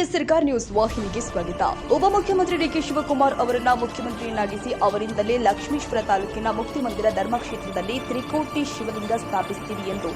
ನಮಸ್ಕಾರ ನ್ಯೂಸ್ ವಾಹಿನಿಗೆ ಸ್ವಾಗತ. ಉಪಮುಖ್ಯಮಂತ್ರಿ ಡಿಕೆ ಶಿವಕುಮಾರ್ ಅವರನ್ನ ಮುಖ್ಯಮಂತ್ರಿಯನ್ನಾಗಿಸಿ ಅವರಿಂದಲೇ ಲಕ್ಷ್ಮೀಶ್ವರ ತಾಲೂಕಿನ ಮುಕ್ತಿ ಮಂದಿರ ಧರ್ಮಕ್ಷೇತ್ರದಲ್ಲಿ ತ್ರಿಕೋಟಿ ಶಿವಲಿಂಗ ಸ್ಥಾಪಿಸುತ್ತೀರಿ ಎಂದು.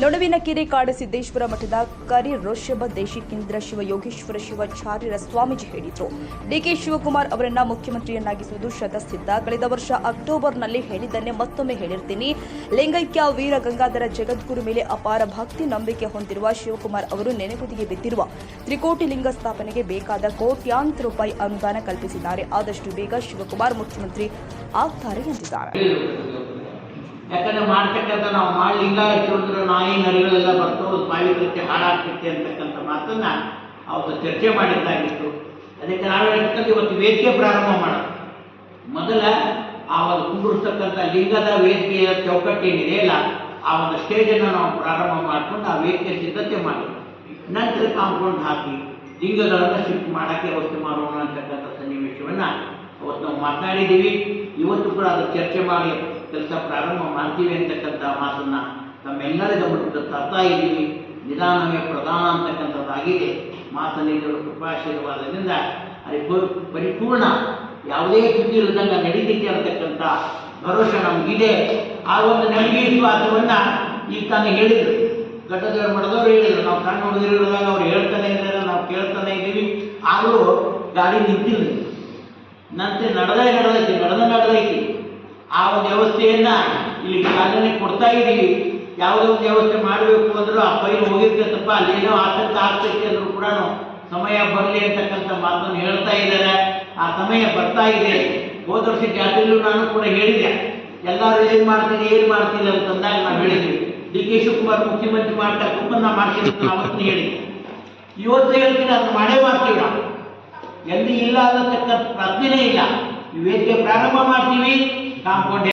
ನೊಣವಿನಕೆರೆ ಕಾಡಸಿದ್ದೇಶ್ವರ ಮಠದ ಕರಿ ಋಷಭ ದೇಶಿಕೇಂದ್ರ ಶಿವಯೋಗೇಶ್ವರ ಶಿವಾಚಾರ್ಯರ ಸ್ವಾಮೀಜಿ ಹೇಳಿದರು. ಡಿಕೆ ಶಿವಕುಮಾರ್ ಅವರನ್ನ ಮುಖ್ಯಮಂತ್ರಿಯನ್ನಾಗಿಸುವುದು ಶತಸಿದ್ಧ. ಕಳೆದ ವರ್ಷ ಅಕ್ಟೋಬರ್ನಲ್ಲಿ ಹೇಳಿದ್ದನ್ನೇ ಮತ್ತೊಮ್ಮೆ ಹೇಳಿರ್ತೀನಿ. ಲಿಂಗೈಕ್ಯ ವೀರ ಗಂಗಾಧರ ಜಗದ್ಗುರು ಮೇಲೆ ಅಪಾರ ಭಕ್ತಿ ನಂಬಿಕೆ ಹೊಂದಿರುವ ಶಿವಕುಮಾರ್ ಅವರು ನೆನೆಗುದಿಗೆ ಬಿದ್ದಿರುವ ತ್ರಿಕೋಟಿ ಲಿಂಗ ಸ್ಥಾಪನೆಗೆ ಬೇಕಾದ ಕೋಟ್ಯಾಂತರ ರೂಪಾಯಿ ಅನುದಾನ ಕಲ್ಪಿಸಿದ್ದಾರೆ. ಆದಷ್ಟು ಬೇಗ ಶಿವಕುಮಾರ್ ಮುಖ್ಯಮಂತ್ರಿ ಆಗ್ತಾರೆ ಎಂದಿದ್ದಾರೆ. ಯಾಕಂದ್ರೆ ಮಾಡ್ತಕ್ಕಂಥ ನಾವು ಮಾಡಲಿಲ್ಲ. ಇಷ್ಟೊಂದ್ರೆ ನಾಯಿ ನರಿಗಳೆಲ್ಲ ಬರ್ತವೆ ಪಾವಿತ್ರ್ಯತೆ ಹಾಳಾಗ್ತೈತೆ ಅಂತಕ್ಕಂಥ ಮಾತನ್ನ ಅವತ್ತು ಚರ್ಚೆ ಮಾಡಿದ್ದಾಗಿತ್ತು. ಅದಕ್ಕೆ ನಾವು ಹೇಳ್ತಕ್ಕಂಥ ಇವತ್ತು ವೇದಿಕೆ ಪ್ರಾರಂಭ ಮಾಡೋದು ಮೊದಲ ಆ ಒಂದು ಕುಂಡಿರ್ತಕ್ಕಂಥ ಲಿಂಗದ ವೇದಿಕೆಯ ಚೌಕಟ್ಟೇನಿದೆ ಅಲ್ಲ, ಆ ಒಂದು ಸ್ಟೇಜನ್ನು ನಾವು ಪ್ರಾರಂಭ ಮಾಡ್ಕೊಂಡು ಆ ವೇದಿಕೆ ಸಿದ್ಧತೆ ಮಾಡಿ ನಂತರ ಕಾಂಪೌಂಡ್ ಹಾಕಿ. ಲಿಂಗಗಳನ್ನು ಶಿಫ್ಟ್ ಮಾಡೋಕ್ಕೆ ವ್ಯವಸ್ಥೆ ಮಾಡೋಣ ಅಂತಕ್ಕಂಥ ಸನ್ನಿವೇಶವನ್ನು ಅವತ್ತು ನಾವು ಮಾತನಾಡಿದ್ದೀವಿ. ಇವತ್ತು ಕೂಡ ಅದು ಚರ್ಚೆ ಮಾಡಿ ಕೆಲಸ ಪ್ರಾರಂಭ ಮಾಡ್ತೀವಿ ಅಂತಕ್ಕಂಥ ಮಾತನ್ನ ತಮ್ಮೆಲ್ಲರ ಗಮನಕ್ಕೆ ತರ್ತಾ ಇದ್ದೀವಿ. ನಿಧಾನವೇ ಪ್ರಧಾನ ಅಂತಕ್ಕಂಥದ್ದಾಗಿದೆ. ಮಾತನಿಗಳು ಕೃಪಾಶೀರ್ವಾದದಿಂದ ಅಲ್ಲಿ ಪರಿಪೂರ್ಣ ಯಾವುದೇ ಸುದ್ದಿ ಇಲ್ಲದಂಗೆ ನಡೀತಿದೆ ಅಂತಕ್ಕಂಥ ಭರವಸೆ ನಮಗಿದೆ. ಆ ಒಂದು ವಿಶ್ವಾಸವನ್ನ ಈಗ ತಾನೇ ಹೇಳಿದರು. ಘಟ್ಟದವ್ರು ಮಾಡಿದವರು ಹೇಳಿದರು. ನಾವು ಕಣ್ಣು ಹುಡುಗರಿರುವಾಗ ಅವ್ರು ಹೇಳ್ತಾನೆ ಇದ್ದಾರೆ ನಾವು ಕೇಳ್ತಾನೆ ಇದ್ದೀವಿ ಆದರೂ ಗಾಡಿ ನಿಂತಿಲ್ಲ. ನಂತರ ನಡೆದೇ ನಡೆದೈತಿ ನಡೆದ ನಡೆದೈತಿ ಆ ಒಂದು ವ್ಯವಸ್ಥೆಯನ್ನು ಇಲ್ಲಿ ಚಾಲನೆ ಕೊಡ್ತಾ ಇದ್ದೀವಿ. ಯಾವುದೇ ಒಂದು ವ್ಯವಸ್ಥೆ ಮಾಡಬೇಕು ಅಂದರೂ ಆ ಫೈಲ್ ಹೋಗಿರ್ತೈತಪ್ಪ, ಅಲ್ಲೇನೋ ಆತಂಕ ಆಗ್ತೈತಿ ಅಂದರೂ ಕೂಡ ಸಮಯ ಬರಲಿ ಅಂತಕ್ಕಂಥ ಮಾತನ್ನು ಹೇಳ್ತಾ ಇದ್ದಾರೆ. ಆ ಸಮಯ ಬರ್ತಾ ಇದೆ. ಹೋದ ವರ್ಷ ಜಾತ್ರೆಯಲ್ಲೂ ನಾನು ಕೂಡ ಹೇಳಿದೆ ಎಲ್ಲರೂ ಏನು ಮಾಡ್ತೀನಿ ಏನು ಮಾಡ್ತೀನಿ ಅಂತಂದಾಗ ನಾವು ಹೇಳಿದ್ವಿ. ಡಿ ಕೆ ಶಿವಕುಮಾರ್ ಮುಖ್ಯಮಂತ್ರಿ ಮಾಡ್ತಾ ಕುಪ್ಪನ್ನ ಮಾಡ್ತೀನಿ ಅಂತ ನಾವು ಹೇಳಿ ಇವತ್ತು ಹೇಳ್ತೀನಿ, ಅದನ್ನು ಮಾಡೇ ಮಾಡ್ತೀವಿ ನಾವು ಎಲ್ಲಿ ಇಲ್ಲ ಅನ್ನತಕ್ಕಂಥ ಪ್ರಜ್ಞೆನೇ ಇಲ್ಲ. ವೇದಿಕೆ ಪ್ರಾರಂಭ ಮಾಡ್ತೀವಿ. ಕಾಂಪೌಂಡ್